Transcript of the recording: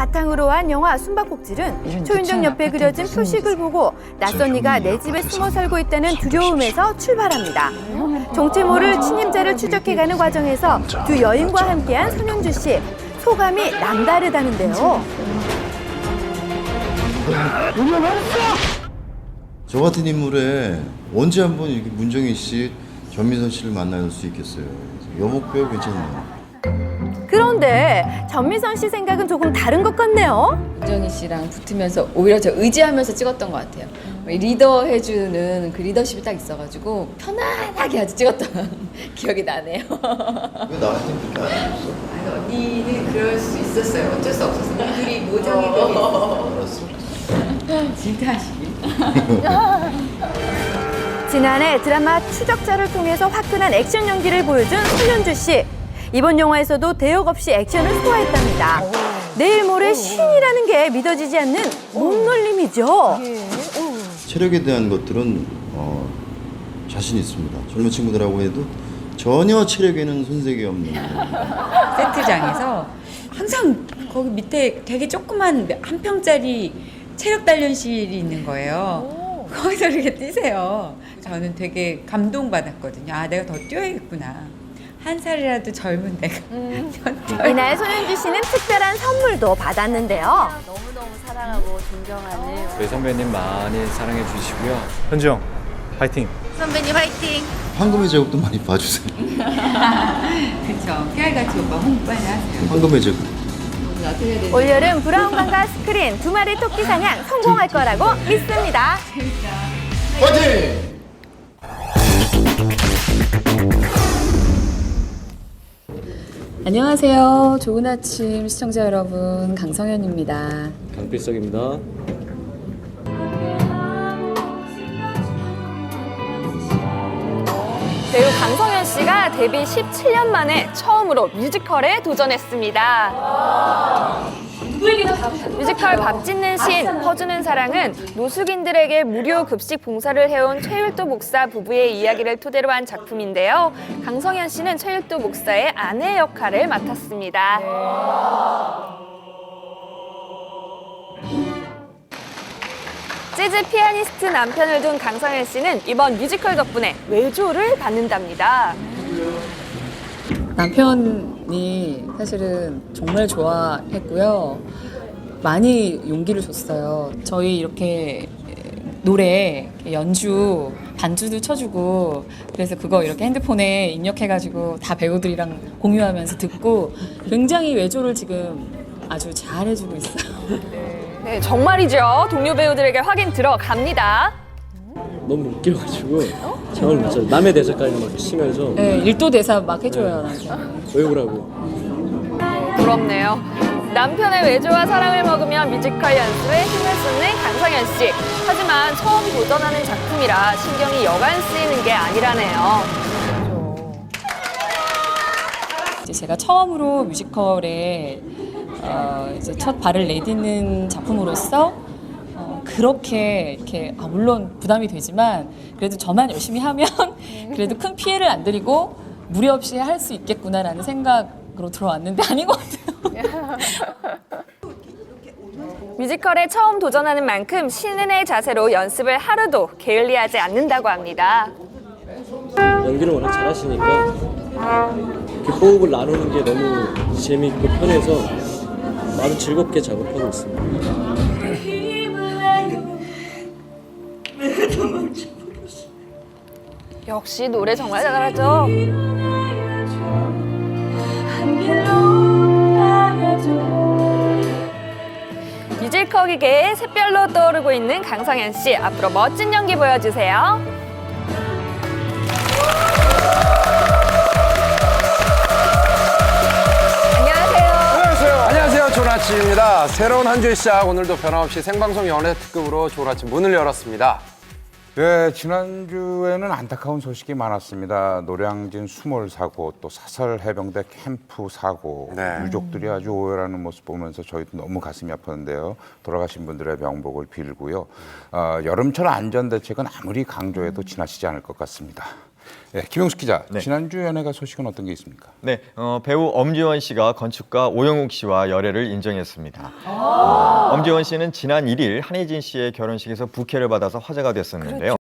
바탕으로 한 영화 숨바꼭질은 초인종 옆에 그려진 표식을 보고 낯선이가 내 집에 숨어 살고 있다는 두려움에서 출발합니다. 정체 모를 침입자를 추적해가는 과정에서 두 여인과 함께한 손윤주 씨 소감이 남다르다는데요. 저 같은 인물에 언제 한번 이렇게 문정희 씨, 전미선 씨를 만날 수 있겠어요. 여목 배우 괜찮네요. 그런데 전미선 씨 생각은 조금 다른 것 같네요. 문정희 씨랑 붙으면서 오히려 저 의지하면서 찍었던 것 같아요. 리더 해주는 그 리더십이 딱 있어가지고 편안하게 아주 찍었던 기억이 나네요. 왜 나한테 그렇게 안 해줬어? 언니는 그럴 수 있었어요. 어쩔 수 없었어요. 둘이 모정이 알았어. 질투하시기. 지난해 드라마 추적자를 통해서 화끈한 액션 연기를 보여준 손윤주 씨. 이번 영화에서도 대역 없이 액션을 소화했답니다. 내일 모레 신이라는 게 믿어지지 않는 몸놀림이죠. 체력에 대한 것들은 어, 자신 있습니다. 젊은 친구들하고 해도 전혀 체력에는 손색이 없는 세트장에서 항상 거기 밑에 되게 조그만 한 평짜리 체력 단련실이 있는 거예요. 거기서 이렇게 뛰세요. 저는 되게 감동받았거든요. 아, 내가 더 뛰어야겠구나. 한 살이라도 젊은 내가. 이날 손윤주 씨는 특별한 선물도 받았는데요. 너무너무 사랑하고 존경하는 저희 선배님 많이 사랑해 주시고요. 현주 형, 파이팅! 선배님 화이팅! 황금의 제국도 많이 봐주세요. 그쵸. 깨알같이 오빠 홍보 빨리 하세요. 황금의 제국. 올여름 브라운관과 스크린 두 마리 토끼 사냥 성공할 거라고 믿습니다. 파이팅! 안녕하세요. 좋은 아침 시청자 여러분. 강성현입니다. 강필석입니다. 배우 강성현 씨가 데뷔 17년 만에 처음으로 뮤지컬에 도전했습니다. 뮤지컬 밥 짓는 신, 퍼주는 사랑은 노숙인들에게 무료 급식 봉사를 해온 최율도 목사 부부의 이야기를 토대로 한 작품인데요. 강성현 씨는 최율도 목사의 아내 역할을 맡았습니다. 재즈 피아니스트 남편을 둔 강성현 씨는 이번 뮤지컬 덕분에 외조를 받는답니다. 남편이 사실은 정말 좋아했고요. 많이 용기를 줬어요. 저희 이렇게 노래 연주 반주도 쳐주고 그래서 그거 이렇게 핸드폰에 입력해가지고 다 배우들이랑 공유하면서 듣고 굉장히 외조를 지금 아주 잘 해주고 있어요. 네, 정말이죠. 동료 배우들에게 확인 들어갑니다. 너무 웃겨가지고 잠을 못 자요. 남의 대사까지 막 치면서 네, 일도 대사 막 해줘요 남편. 외우라고. 부럽네요. 남편의 외조와 사랑을 먹으며 뮤지컬 연습에 힘을 쏟는 강성현 씨. 하지만 처음 도전하는 작품이라 신경이 여간 쓰이는 게 아니라네요. 이제 제가 처음으로 뮤지컬에 어, 이제 첫 발을 내딛는 작품으로서 어, 그렇게 이렇게 아, 물론 부담이 되지만 그래도 저만 열심히 하면 그래도 큰 피해를 안 드리고 무리 없이 할 수 있겠구나라는 생각으로 들어왔는데 아닌 것 같아요. 뮤지컬에 처음 도전하는 만큼 신인의 자세로 연습을 하루도 게을리하지 않는다고 합니다. 연기를 워낙 잘하시니까 이렇게 호흡을 나누는 게 너무 재미있고 편해서 아주 즐겁게 작업하고 있습니다. 역시 노래 정말 잘하죠. 뮤지컬계의 샛별로 떠오르고 있는 강성현 씨 앞으로 멋진 연기 보여주세요. 안녕하세요. 안녕하세요. 안녕하세요. 좋은 아침입니다. 새로운 한 주의 시작 오늘도 변함없이 생방송 연애 특급으로 아침 문을 열었습니다. 네, 지난주에는 안타까운 소식이 많았습니다. 노량진 수몰 사고, 또 사설 해병대 캠프 사고, 네. 유족들이 아주 오열하는 모습 보면서 저희도 너무 가슴이 아팠는데요. 돌아가신 분들의 명복을 빌고요. 어, 여름철 안전 대책은 아무리 강조해도 지나치지 않을 것 같습니다. 네, 김용숙 기자, 네. 지난주 연예가 소식은 어떤 게 있습니까? 네, 어, 배우 엄지원 씨가 건축가 오영욱 씨와 열애를 인정했습니다. 어, 엄지원 씨는 지난 1일 한혜진 씨의 결혼식에서 부케를 받아서 화제가 됐었는데요.